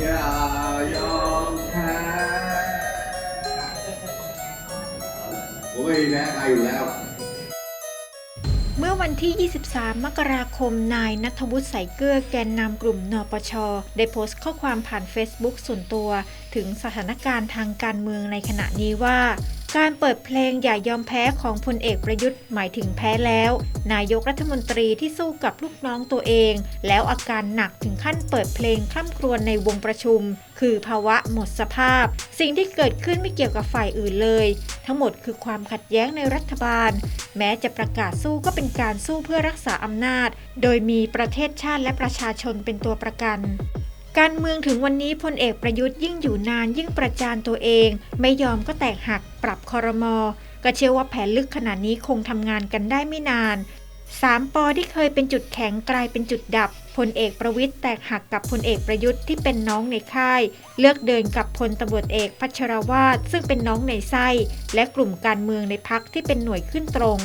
อย่ายอมแพ้ผมไม่มีแพ้ใครอยู่แล้ว เมื่อวันที่ 23 มกราคม นายนัทวุฒิใสเกลือแกนนำกลุ่มนปช ได้โพสต์ข้อความผ่าน Facebook ส่วนตัว ถึงสถานการณ์ทางการเมืองในขณะนี้ว่า การเปิดเพลงอย่ายอมแพ้ของพลเอกประยุทธ์หมายถึงแพ้แล้ว นายกรัฐมนตรีที่สู้กับลูกน้องตัวเอง แล้วอาการหนักถึงขั้นเปิดเพลงคร่ำครวญในวงประชุม คือภาวะหมดสภาพ สิ่งที่เกิดขึ้นไม่เกี่ยวกับฝ่ายอื่นเลย ทั้งหมดคือความขัดแย้งในรัฐบาล แม้จะประกาศสู้ก็เป็นการสู้เพื่อรักษาอำนาจ โดยมีประเทศชาติและประชาชนเป็นตัวประกัน การเมืองถึงวันนี้พลเอกประยุทธ์ยิ่งอยู่นานยิ่งประจานตัวเอง ไม่ยอมก็แตกหักปรับคอรมอ ก็เชื่อว่าแผนลึกขนาดนี้คงทำงานกันได้ไม่นานสามปอที่เคยเป็นจุดแข็งกลายเป็นจุดดับพลเอกประวิทย์แตกหักกับพลเอกประยุทธ์ที่เป็นน้องในค่าย เลือกเดินกับพลตำรวจเอกพัชรวาทซึ่งเป็นน้องในไส้ และกลุ่มการเมืองในพักที่เป็นหน่วยขึ้นตรง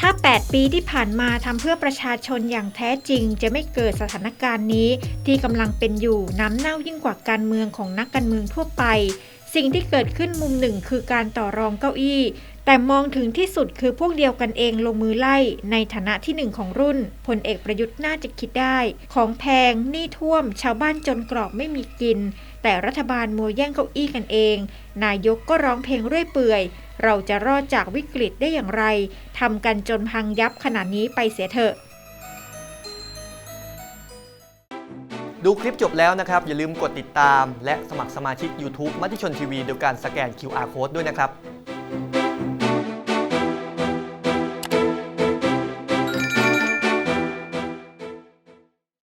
ถ้า 8 ปีที่ผ่านมาทำเพื่อประชาชนอย่างแท้จริง จะไม่เกิดสถานการณ์นี้ที่กำลังเป็นอยู่น้ำเน่ายิ่งกว่าการเมืองของนักการเมืองทั่วไป สิ่งที่เกิดขึ้นมุมหนึ่งคือการต่อรองเก้าอี้ แต่มองถึงที่สุดคือพวกเดียวกันเองลงมือไล่ ในฐานะที่หนึ่งของรุ่นพลเอกประยุทธ์น่าจะคิดได้ ของแพงหนี้ท่วม ชาวบ้านจนกรอบไม่มีกิน แต่รัฐบาลมัวแย่งเก้าอี้กันเอง นายกก็ร้องเพลงเรื่อยเปื่อย เราจะรอดจากวิกฤตได้อย่างไรทำกันจนพังยับขนาดนี้ไปเสียเถอะดูคลิปจบแล้วนะครับ อย่าลืมกดติดตาม และสมัครสมาชิก YouTube มติชนทีวีโดยการสแกน QR Code ด้วยนะครับ